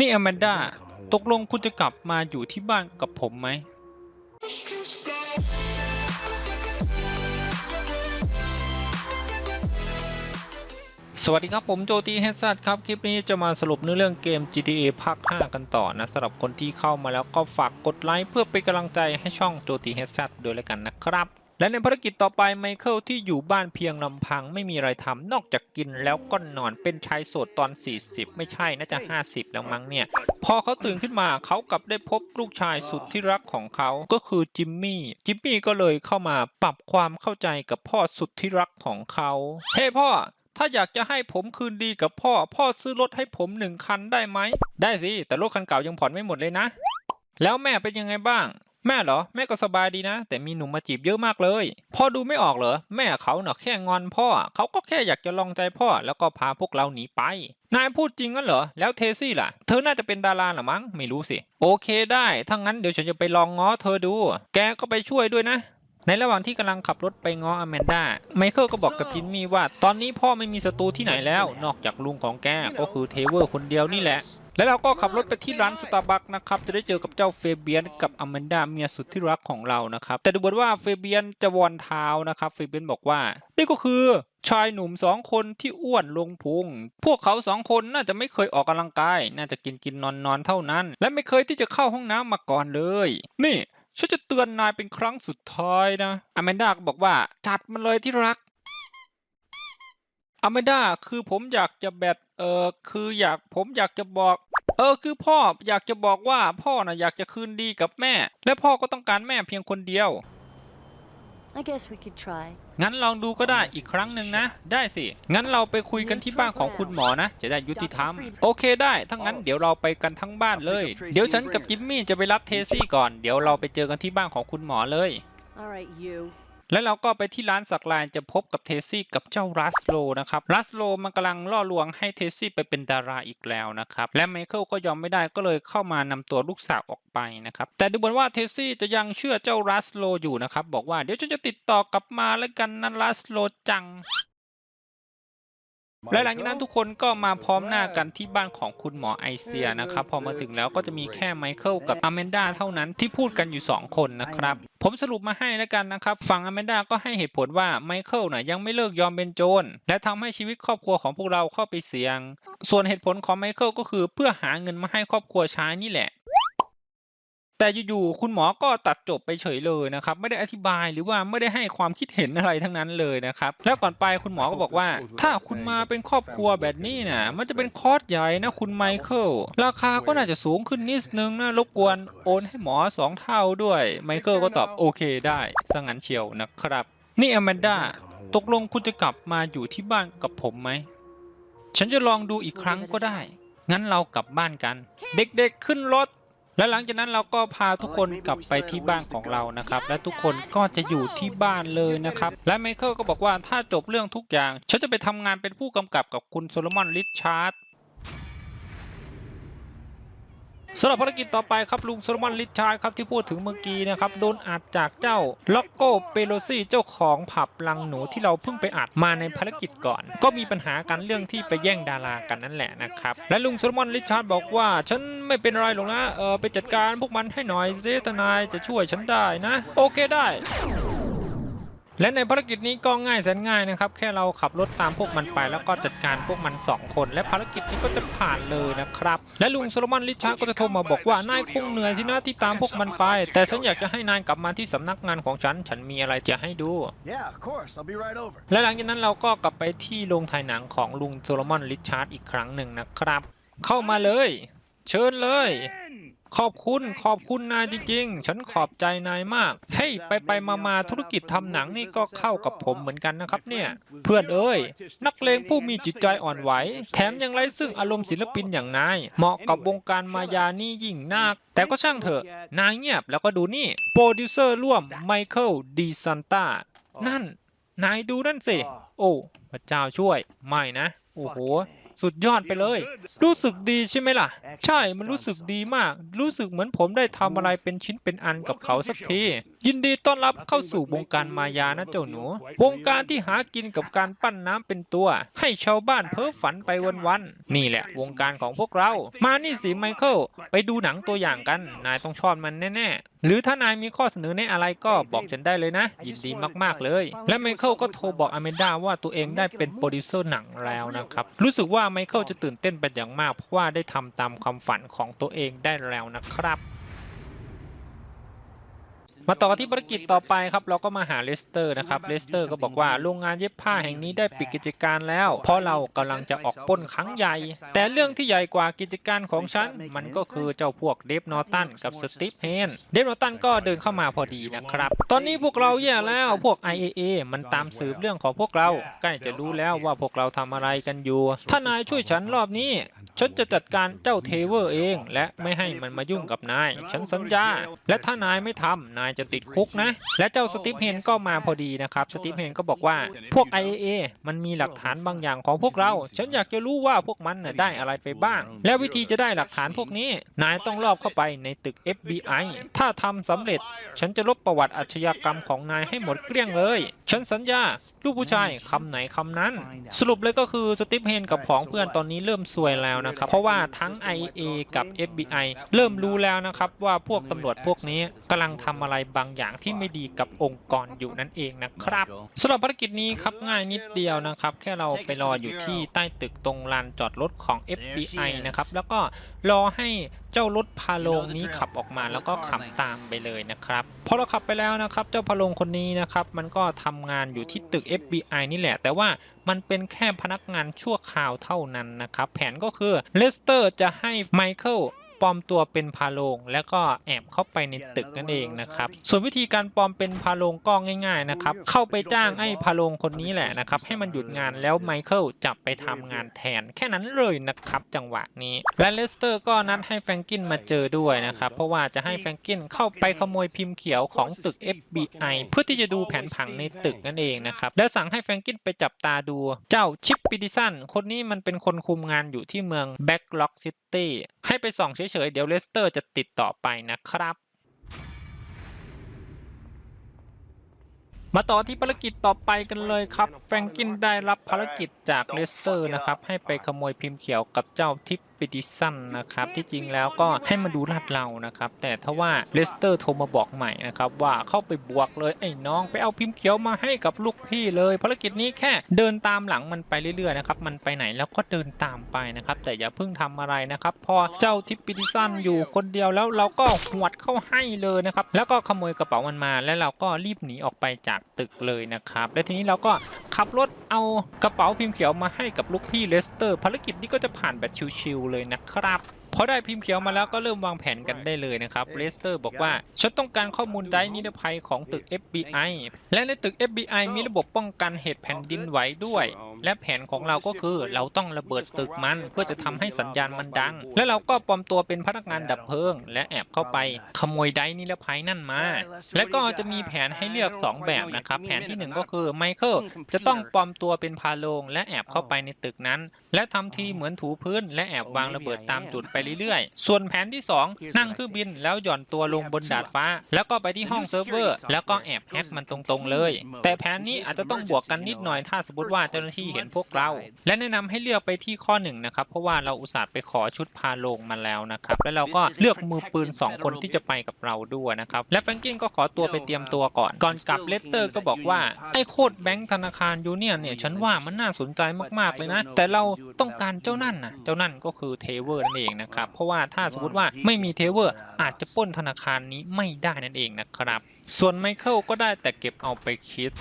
นี่อแมนดาตกลงคุณจะกลับมาอยู่ที่บ้านกับผมไหม สวัสดีครับผมโจตีเฮดซัดครับ คลิปนี้จะมาสรุปเนื้อเรื่องเกม GTA ภาค 5 กันต่อนะสำหรับคนที่เข้ามาแล้วก็ฝากกดไลค์เพื่อเป็นกำลังใจให้ช่องโจตีเฮดซัดด้วยแล้วกันนะครับ และในภารกิจต่อไปไมเคิลที่อยู่บ้านเพียงลำพังไม่มีอะไรทำนอกจากกินแล้วก็นอนเป็นชายโสดตอน 40 ไม่ใช่น่าจะ 50 แล้วมั้งเนี่ย พอเขาตื่นขึ้นมาเขากลับได้พบลูกชายสุดที่รักของเขาก็คือจิมมี่ จิมมี่ก็เลยเข้ามาปรับความเข้าใจกับพ่อสุดที่รักของเขาเฮ้พ่อถ้าอยากจะให้ผมคืนดีกับพ่อ พ่อซื้อรถให้ผมหนึ่งคันได้ไหม ได้สิ แต่รถคันเก่ายังผ่อนไม่หมดเลยนะ แล้วแม่เป็นยังไงบ้าง แม่เหรอ แม่ก็สบายดีนะ แต่มีหนุ่มมาจีบเยอะมากเลยพ่อดูไม่ออกเหรอ แม่เขาเน่ะแค่งอนพ่อ เขาก็แค่อยากจะลองใจพ่อ แล้วก็พาพวกเราหนีไป นายพูดจริงงั้นเหรอ แล้วเทซี่ล่ะ เธอน่าจะเป็นดาราหรอมั้ง ไม่รู้สิ โอเคได้ถ้างั้นเดี๋ยวฉันจะไปลองง้อเธอดู แกก็ไปช่วยด้วยนะในระหว่างที่กำลังขับรถไปง้ออแมนดาไมเคิลก็บอกกับจินมี่ว่า ตอนนี้พ่อไม่มีศัตรูที่ไหนแล้ว นอกจากลุงของแกก็คือเทเวอร์คนเดียวนี่แหละ แล้วเราก็ขับรถไปที่ร้านสตาร์บัคนะครับ จะได้เจอกับเจ้าเฟเบียนกับอแมนดาเมียสุดที่รักของเรานะครับ แต่ดูเหมือนว่าเฟเบียนจะวอนเท้านะครับเฟเบียนบอกว่า นี่ก็คือชายหนุ่มสองคนที่อ้วนลงพุง พวกเขาสองคนน่าจะไม่เคยออกกำลังกาย น่าจะกินกินนอนนอนเท่านั้น และไม่เคยที่จะเข้าห้องน้ำมาก่อนเลย นี่ฉันจะเตือนนายเป็นครั้งสุดท้ายนะ อแมนดาก็บอกว่าจัดมันเลยที่รักอแมนดาคือผมอยากจะแบตเออคืออยากผมอยากจะบอก เออคือพ่ออยากจะบอกว่าพ่อน่ะอยากจะคืนดีกับแม่ และพ่อก็ต้องการแม่เพียงคนเดียว I guess we could try. งั้นลองดูก็ได้อีกครั้งหนึ่งนะ ได้สิ งั้นเราไปคุยกันที่บ้านของคุณหมอนะ จะได้ยุติธรรม โอเคได้ถ้างั้นเดี๋ยวเราไปกันทั้งบ้านเลย เดี๋ยวฉันกับจิมมี่จะไปรับเทซี่ก่อน เดี๋ยวเราไปเจอกันที่บ้านของคุณหมอเลย All right, you. แล้วเราก็ไปที่ร้านสักลายจะพบกับเทซี่กับเจ้ารัสโลนะครับรัสโลมันกำลังล่อลวงให้เทซี่ไปเป็นดาราอีกแล้วนะครับและไมเคิลก็ยอมไม่ได้ก็เลยเข้ามานำตัวลูกสาวออกไปนะครับแต่ดูเหมือนว่าเทซี่จะยังเชื่อเจ้ารัสโลอยู่นะครับบอกว่าเดี๋ยวฉันจะติดต่อกลับมาแล้วกันนะรัสโลจัง และหลังจากนั้นทุกคนก็มาพร้อมหน้ากันที่บ้านของคุณหมอไอเซียนะครับ พอมาถึงแล้วก็จะมีแค่ไมเคิลกับอแมนดาเท่านั้นที่พูดกันอยู่ 2 คนนะครับ ผมสรุปมาให้แล้วกันนะครับ ฝั่งอแมนดาก็ให้เหตุผลว่าไมเคิลน่ะยังไม่เลิกยอมเป็นโจร และทำให้ชีวิตครอบครัวของพวกเราเข้าไปเสี่ยง ส่วนเหตุผลของไมเคิลก็คือเพื่อหาเงินมาให้ครอบครัวใช้นี่แหละ แต่อยู่ๆคุณหมอก็ตัดจบไปเฉยเลยนะครับไม่ได้อธิบายหรือว่าไม่ได้ให้ความคิดเห็นอะไรทั้งนั้นเลยนะครับแล้วก่อนไปคุณหมอก็บอกว่า ถ้าคุณมาเป็นครอบครัวแบบนี้นะมันจะเป็นคอร์สใหญ่นะคุณไมเคิลราคาก็น่าจะสูงขึ้นนิดนึงนะรบกวนโอนให้หมอสองเท่าด้วยไมเคิลก็ตอบโอเคได้สังงั้นเชียวนะครับ นี่อแมนดาตกลงคุณจะกลับมาอยู่ที่บ้านกับผมไหมฉันจะลองดูอีกครั้งก็ได้ งั้นเรากลับบ้านกัน เด็กๆขึ้นรถ และหลังจากนั้นเราก็พาทุกคนกลับไปที่บ้านของเรานะครับ และทุกคนก็จะอยู่ที่บ้านเลยนะครับ และไมเคิลก็บอกว่าถ้าจบเรื่องทุกอย่าง ฉันจะไปทำงานเป็นผู้กำกับกับคุณโซโลมอนริชาร์ด สำหรับภารกิจต่อไปครับลุงโซโลมอนริชาร์ดครับที่พูดถึงเมื่อกี้นะครับโดนอัดจากเจ้าล็อกโก้เปโลซี่เจ้าของผับลังหนูที่เราเพิ่งไปอัดมาในภารกิจก่อน ก็มีปัญหากันเรื่องที่ไปแย่งดารากันนั่นแหละนะครับและลุงโซโลมอนริชาร์ดบอกว่า ฉันไม่เป็นไรหรอกนะเออไปจัดการพวกมันให้หน่อยสิทนายจะช่วยฉันได้นะ โอเคได้ และในภารกิจนี้ก็ง่ายแสนง่ายนะครับ แค่เราขับรถตามพวกมันไป แล้วก็จัดการพวกมัน 2 คน และภารกิจนี้ก็จะผ่านเลยนะครับ และลุงโซโลมอนลิชาร์ดก็จะโทรมาบอกว่านายคงเหนื่อยสินะที่ตามพวกมันไป แต่ฉันอยากจะให้นายกลับมาที่สำนักงานของฉัน ฉันมีอะไรจะให้ดู Yeah, of course. I'll be right over. และหลังจากนั้นเราก็กลับไปที่โรงถ่ายหนังของลุงโซโลมอนลิชาร์ดอีกครั้งหนึ่งนะครับ เข้ามาเลย เชิญเลย ขอบคุณขอบคุณนายจริงๆ ฉันขอบใจนายมาก เฮ้ยไปไปมามาธุรกิจทำหนังนี่ก็เข้ากับผมเหมือนกันนะครับเนี่ย เพื่อนเอ้ย นักเลงผู้มีจิตใจอ่อนไหว แถมยังไร้ซึ่งอารมณ์ศิลปินอย่างนาย เหมาะกับวงการมายานี่ยิ่งนัก แต่ก็ช่างเถอะ นายเงียบแล้วก็ดูนี่ โปรดิวเซอร์ร่วมไมเคิลดีซันตานั่น นายดูนั่นสิ โอ้ พระเจ้าช่วย ไม่นะ โอ้โห สุดยอดไปเลย รู้สึกดีใช่ไหมล่ะ ใช่มันรู้สึกดีมาก รู้สึกเหมือนผมได้ทำอะไรเป็นชิ้นเป็นอันกับเขาสักที ยินดีต้อนรับเข้าสู่วงการมายานะเจ้าหนู วงการที่หากินกับการปั้นน้ำเป็นตัว ให้ชาวบ้านเพ้อฝันไปวันๆนี่แหละ วงการของพวกเรา มานี่สิไมเคิลไปดูหนังตัวอย่างกัน นายต้องชอบมันแน่ๆ หรือถ้านายมีข้อเสนอแนะอะไรก็บอกฉันได้เลยนะ ยินดีมากๆเลย และไมเคิลก็โทรบอกอเมนดาว่าตัวเองได้เป็นโปรดิวเซอร์หนังแล้วนะครับ รู้สึกว่าไมเคิลจะตื่นเต้นเป็นอย่างมากเพราะว่าได้ทำตามความฝันของตัวเองได้แล้วนะครับ มาต่อที่ภารกิจต่อไปครับ เราก็มาหาเลสเตอร์นะครับเลสเตอร์ก็บอกว่าโรงงานเย็บผ้าแห่งนี้ได้ปิดกิจการแล้ว เพราะเรากำลังจะออกปล้นครั้งใหญ่ แต่เรื่องที่ใหญ่กว่ากิจการของฉัน มันก็คือเจ้าพวกเดฟนอตันกับสตีฟเฮนเดฟนอตันก็เดินเข้ามาพอดีนะครับ ตอนนี้พวกเราแย่แล้วพวก IAA มันตามสืบเรื่องของพวกเราใกล้จะรู้แล้วว่าพวกเราทำอะไรกันอยู่ถ้านายช่วยฉันรอบนี้ ฉันจะจัดการเจ้าเทเวอร์เอง และไม่ให้มันมายุ่งกับนาย ฉันสัญญา และถ้านายไม่ทำนายจะติดคุกนะ และเจ้าสตีฟเฮนก็มาพอดีนะครับ สตีฟเฮนก็บอกว่าพวก IAA มันมีหลักฐานบางอย่างของพวกเรา ฉันอยากจะรู้ว่าพวกมันน่ะได้อะไรไปบ้าง และวิธีจะได้หลักฐานพวกนี้ นายต้องลอบเข้าไปในตึก FBI ถ้าทำสำเร็จ ฉันจะลบประวัติอาชญากรรมของนายให้หมดเกลี้ยงเลย ฉันสัญญา ลูกผู้ชายคำไหนคำนั้น สรุปเลยก็คือสตีฟเฮนกับผองเพื่อนตอนนี้เริ่มซวยแล้วนะครับ เพราะว่าทั้ง IA กับ FBI เริ่มรู้แล้วนะครับว่าพวกตำรวจพวกนี้กำลังทำอะไรบางอย่างที่ไม่ดีกับองค์กรอยู่นั่นเองนะครับสำหรับภารกิจนี้ครับง่ายนิดเดียวนะครับ แค่เราไปรออยู่ที่ใต้ตึกตรงลานจอดรถของ FBI นะครับแล้วก็ รอให้เจ้ารถพาโลงนี้ขับออกมาแล้วก็ขับตามไปเลยนะครับพอเราขับไปแล้วนะครับ เจ้าพาโลงคนนี้นะครับมันก็ทำงานอยู่ที่ตึก FBI นี่แหละ แต่ว่ามันเป็นแค่พนักงานชั่วคราวเท่านั้นนะครับแผนก็คือเลสเตอร์จะให้ไมเคิล ปลอมตัวเป็นพาโลง แล้วก็แอบเข้าไปในตึกนั่นเองนะครับ ส่วนวิธีการปลอมเป็นพาโลงก็ง่ายๆนะครับ เข้าไปจ้างไอ้พาโลงคนนี้แหละนะครับ ให้มันหยุดงานแล้วไมเคิลจับไปทำงานแทน แค่นั้นเลยนะครับจังหวะนี้ และเลสเตอร์ก็นัดให้แฟรงกินมาเจอด้วยนะครับ เพราะว่าจะให้แฟรงกินเข้าไปขโมยพิมพ์เขียวของตึก FBI เพื่อที่จะดูแผนผังในตึกนั่นเองนะครับ และสั่งให้แฟรงกินไปจับตาดู เจ้าชิปปิดิสันคนนี้มันเป็นคนคุมงานอยู่ที่เมืองแบ็กล็อกซิตี้ให้ไปส่องเฉยๆ เดี๋ยวเลสเตอร์จะติดต่อไปนะครับ มาต่อที่ภารกิจต่อไปกันเลยครับ แฟรงกินได้รับภารกิจจากเลสเตอร์นะครับ ให้ไปขโมยพิมพ์เขียวกับเจ้าทิป ปิดิสันนะครับที่จริงแล้วก็ให้มาดูลาดเรานะครับ แต่ถ้าว่าเลสเตอร์โทรมาบอกใหม่นะครับว่าเข้าไปบวกเลยไอ้น้องไปเอาพิมพ์เขียวมาให้กับลูกพี่เลยภารกิจนี้แค่เดินตามหลังมันไปเรื่อยๆนะครับมันไปไหนแล้วก็เดินตามไปนะครับแต่อย่าเพิ่งทำอะไรนะครับพอเจ้าทิปปิดิสันอยู่คนเดียวแล้วเราก็หวดเข้าให้เลยนะครับแล้วก็ขโมยกระเป๋ามันมาแล้วเราก็รีบหนีออกไปจากตึกเลยนะครับและทีนี้เราก็ขับรถเอากระเป๋าพิมพ์เขียวมาให้กับลูกพี่เลสเตอร์ ภารกิจนี้ก็จะผ่านแบบชิวๆเลยนะครับ พอได้พิมพ์เขียวมาแล้วก็เริ่มวางแผนกันได้เลยนะครับเลสเตอร์บอกว่าฉันต้องการข้อมูลไดนิรภัยของตึก FBI และในตึก FBI มีระบบป้องกันเหตุแผ่นดินไหวด้วย และแผนของเราก็คือเราต้องระเบิดตึกมันเพื่อจะทำให้สัญญาณมันดัง และเราก็ปลอมตัวเป็นพนักงานดับเพลิง และแอบเข้าไปขโมยไดนิรภัยนั่นมา และก็จะมีแผนให้เลือก 2 แบบนะครับ แผนทีหนึ่1 ก็คือไมเคิลจะต้องปลอมตัวเป็นพาโลง และแอบเข้าไปในตึกนั้น และทำทีเหมือนถูพื้น และแอบวางระเบิดตามจุดไปเรื่อยๆ ส่วนแผนที่ 2 นั่งเครื่องบินแล้วหย่อนตัวลงบนดาดฟ้า แล้วก็ไปที่ห้องเซิร์ฟเวอร์ แล้วก็แอบแฮกมันตรงๆเลย แต่แผนนี้อาจจะต้องบวกกันนิดหน่อยถ้าสมมติว่าเจ้าหน้าที่เห็นพวกเรา และแนะนำให้เลือกไปที่ข้อหนึ่งนะครับ เพราะว่าเราอุตส่าห์ไปขอชุดพาโลงมาแล้วนะครับ แล้วเราก็เลือกมือปืน 2 คนที่จะไปกับเราด้วยนะครับ และแฟรงกินก็ขอตัวไปเตรียมตัวก่อน ก่อนกลับเลสเตอร์ก็บอกว่า ไอ้โคดแบงค์ธนาคารยูเนียนเนี่ย ฉันว่ามันน่าสนใจมากๆเลยนะ แต่เราต้องการเจ้านั่นนะเจ้านั่นก็คือเทเวอร์นั่นเองนะครับ เพราะว่าถ้าสมมติว่าไม่มีเทเวอร์อาจจะป้นธนาคารนี้ไม่ได้นั่นเองนะครับ ส่วนไมเคิลก็ได้แต่เก็บเอาไปคิด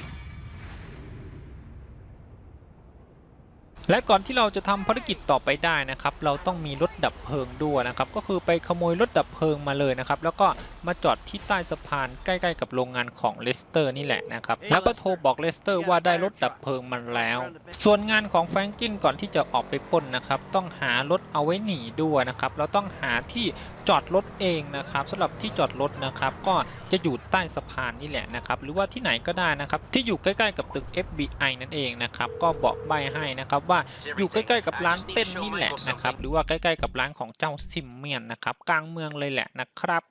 และก่อนที่เราจะทำภารกิจต่อไปได้นะครับ เราต้องมีรถดับเพลิงด้วยนะครับ ก็คือไปขโมยรถดับเพลิงมาเลยนะครับ แล้วก็มาจอดที่ใต้สะพานใกล้ๆกับโรงงานของเลสเตอร์นี่แหละนะครับ แล้วก็โทรบอกเลสเตอร์ว่าได้รถดับเพลิงมาแล้ว ส่วนงานของแฟรงกินก่อนที่จะออกไปปล้นนะครับ ต้องหารถเอาไว้หนีด้วยนะครับแล้วต้องหาที่จอดรถเองนะครับสำหรับที่จอดรถนะครับ ก็จะอยู่ใต้สะพานนี่แหละนะครับ หรือว่าที่ไหนก็ได้นะครับ ที่อยู่ใกล้ๆกับตึก FBI นั่นเองนะครับก็บอกใบให้นะครับว่าอยู่ใกล้ๆกับร้านเต้นนี่แหละนะครับหรือว่าใกล้ๆกับร้านของเจ้าซิมเมียนนะครับกลางเมืองเลยแหละนะครับ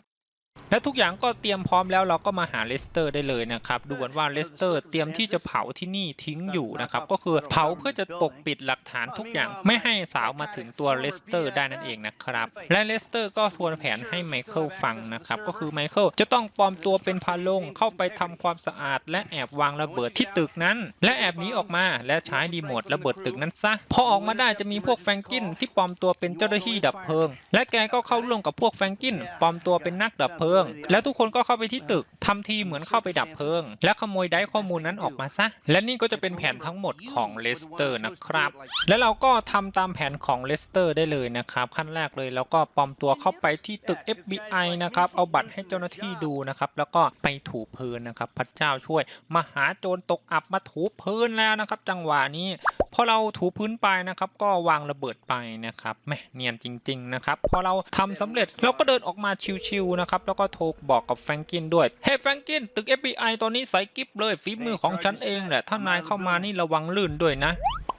และทุกอย่างก็เตรียมพร้อมแล้วเราก็มาหาเลสเตอร์ได้เลยนะครับดูเหมือนว่าเลสเตอร์เตรียมที่จะเผาที่นี่ทิ้งอยู่นะครับก็คือเผาเพื่อจะปกปิดหลักฐานทุกอย่างไม่ให้สาวมาถึงตัวเลสเตอร์ได้นั่นเองนะครับและเลสเตอร์ก็ทวนแผนให้ไมเคิลฟังนะครับก็คือไมเคิลจะต้องปลอมตัวเป็นพาลงเข้าไปทำความสะอาด และแอบวางระเบิดที่ตึกนั้น และแอบหนีออกมาและใช้รีโมทระเบิดตึกนั้นซะพอออกมาได้จะมีพวกแฟรงกินที่ปลอมตัวเป็นเจ้าหน้าที่ดับเพลิง และแกก็เข้าร่วมกับพวกแฟรงกินปลอมตัวเป็นนักดับเพลิงแล้วทุกคนก็เข้าไปที่ตึก ทำทีเหมือนเข้าไปดับเพลิง และขโมยได้ข้อมูลนั้นออกมาซะ และนี่ก็จะเป็นแผนทั้งหมดของเลสเตอร์นะครับ และเราก็ทำตามแผนของเลสเตอร์ได้เลยนะครับ ขั้นแรกเลยแล้วก็ปลอมตัวเข้าไปที่ตึก FBI นะครับเอาบัตรให้เจ้าหน้าที่ดูนะครับแล้วก็ไปถูพื้นนะครับพระเจ้าช่วยมาหาโจรตกอับมาถูพื้นแล้วนะครับ จังหวะนี้พอเราถูพื้นไปนะครับก็วางระเบิดไปนะครับแหมเนียนจริง ๆ นะครับพอเราทำสำเร็จเราก็เดินออกมาชิวๆนะครับแล้วก็โทรบอกกับแฟรงกินด้วยเฮ้แฟรงกินตึก FBI ตอนนี้ใส่กิฟเลยฝีมือของฉันเองแหละถ้านายเข้ามานี่ระวังลื่นด้วยนะ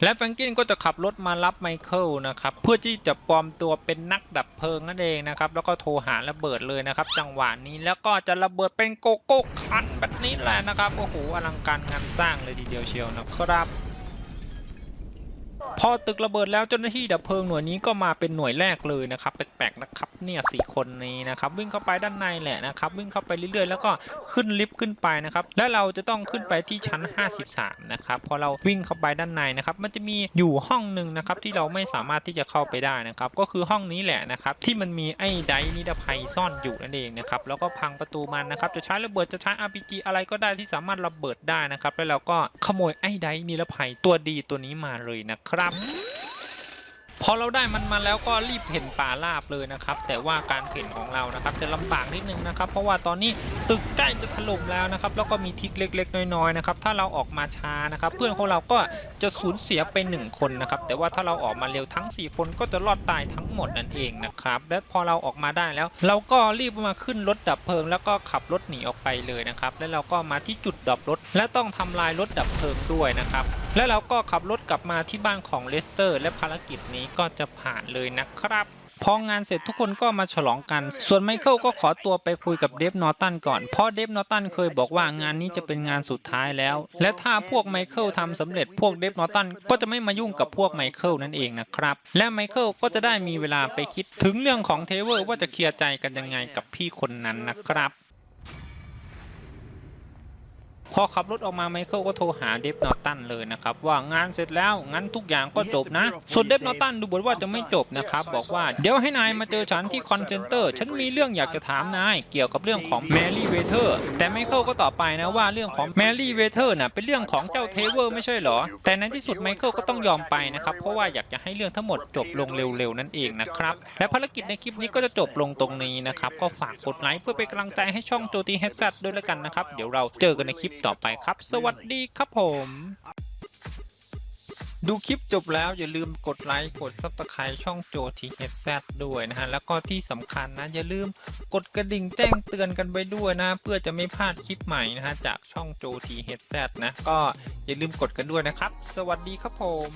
และแฟรงกินก็จะขับรถมารับไมเคิลนะครับเพื่อที่จะปลอมตัวเป็นนักดับเพลิงนั่นเองนะครับแล้วก็โทรหาระเบิดเลยนะครับ จังหวะนี้แล้วก็จะระเบิดเป็นโกโก้คันแบบนี้แหละนะครับโอ้โหอลังการงานสร้างเลยทีเดียวเชียวนะครับ พอตึกระเบิดแล้วเจ้าหน้าที่ดับเพลิงหน่วยนี้ก็มาเป็นหน่วยแรกเลยนะครับแปลกๆนะครับเนี่ยสี่คนนี้นะครับวิ่งเข้าไปด้านในแหละนะครับวิ่งเข้าไปเรื่อยๆ แล้วก็ขึ้นลิฟต์ขึ้นไปนะครับและเราจะต้องขึ้นไปที่ชั้น 53 นะครับพอเราวิ่งเข้าไปด้านในนะครับมันจะมีอยู่ห้องหนึ่งนะครับที่เราไม่สามารถที่จะเข้าไปได้นะครับก็คือห้องนี้แหละนะครับที่มันมีไอ้ไดนิรภัยซ่อนอยู่นั่นเองนะครับแล้วก็พังประตูมันนะครับจะใช้ระเบิดจะใช้ RPG อะไรก็ได้ที่สามารถระเบิดได้นะครับแล้วเราก็ขโมยไอ้ไดนิรภัยตัวดีตัวนี้มาเลยนะครับพอเราได้มันมาแล้วก็รีบเพ่นป่าราบเลยนะครับ แต่ว่าการเพ่นของเรานะครับ จะลำบากนิดนึงนะครับ เพราะว่าตอนนี้ตึกใกล้จะถล่มแล้วนะครับ แล้วก็มีทิกเล็ก ๆ น้อยๆนะครับ ถ้าเราออกมาช้านะครับ เพื่อนของเราก็จะสูญเสียไปหนึ่งคนนะครับ แต่ว่าถ้าเราออกมาเร็วทั้ง 4 คนก็จะรอดตายทั้งหมดนั่นเองนะครับ และพอเราออกมาได้แล้ว เราก็รีบมาขึ้นรถดับเพลิง แล้วก็ขับรถหนีออกไปเลยนะครับ แล้วเราก็มาที่จุดดับรถ และต้องทำลายรถดับเพลิงด้วยนะครับและเราก็ขับรถกลับมาที่บ้านของเลสเตอร์ และภารกิจนี้ก็จะผ่านเลยนะครับพองานเสร็จทุกคนก็มาฉลองกัน ส่วนไมเคิลก็ขอตัวไปคุยกับเดฟนอตันก่อน เพราะเดฟนอตันเคยบอกว่างานนี้จะเป็นงานสุดท้ายแล้ว และถ้าพวกไมเคิลทำสำเร็จพวกเดฟนอตันก็จะไม่มายุ่งกับพวกไมเคิลนั่นเองนะครับ และไมเคิลก็จะได้มีเวลาไปคิดถึงเรื่องของเทเวอร์ว่าจะเคลียร์ใจกันยังไงกับพี่คนนั้นนะครับ พอขับรถออกมาไมเคิลก็โทรหาเดฟนอร์ตันเลยนะครับ ว่างานเสร็จแล้วงั้นทุกอย่างก็จบนะ ส่วนเดฟนอร์ตันดูเหมือนว่าจะไม่จบนะครับ บอกว่าเดี๋ยวให้นายมาเจอฉันที่คอนเซนเตอร์ฉันมีเรื่องอยากจะถามนายเกี่ยวกับเรื่องของแมรี่เวเทอร์แต่ไมเคิลก็ตอบไปนะว่าเรื่องของแมรี่เวเทอร์น่ะเป็นเรื่องของเจ้าเทเวอร์ไม่ใช่เหรอ แต่ในที่สุดไมเคิลก็ต้องยอมไปนะครับเพราะว่าอยากจะให้เรื่องทั้งหมดจบลงเร็วๆนั่นเองนะครับและภารกิจในคลิปนี้ก็จะจบลงตรงนี้นะครับก็ฝากกดไลค์เพื่อเป็นกำลังใจให้ช่องโจตีเฮดซัดด้วยละกันนะครับเดี๋ยวเราเจอกันในคลิปต่อไปครับ สวัสดีครับผม ดูคลิปจบแล้วอย่าลืมกดไลค์กดซับสไครต์ช่องโจทีเฮดแซด้วยนะฮะ แล้วก็ที่สำคัญนะ อย่าลืมกดกระดิ่งแจ้งเตือนกันไปด้วยนะ เพื่อจะไม่พลาดคลิปใหม่นะฮะ จากช่องโจทีเฮดแซนะ ก็อย่าลืมกดกันด้วยนะครับ สวัสดีครับผม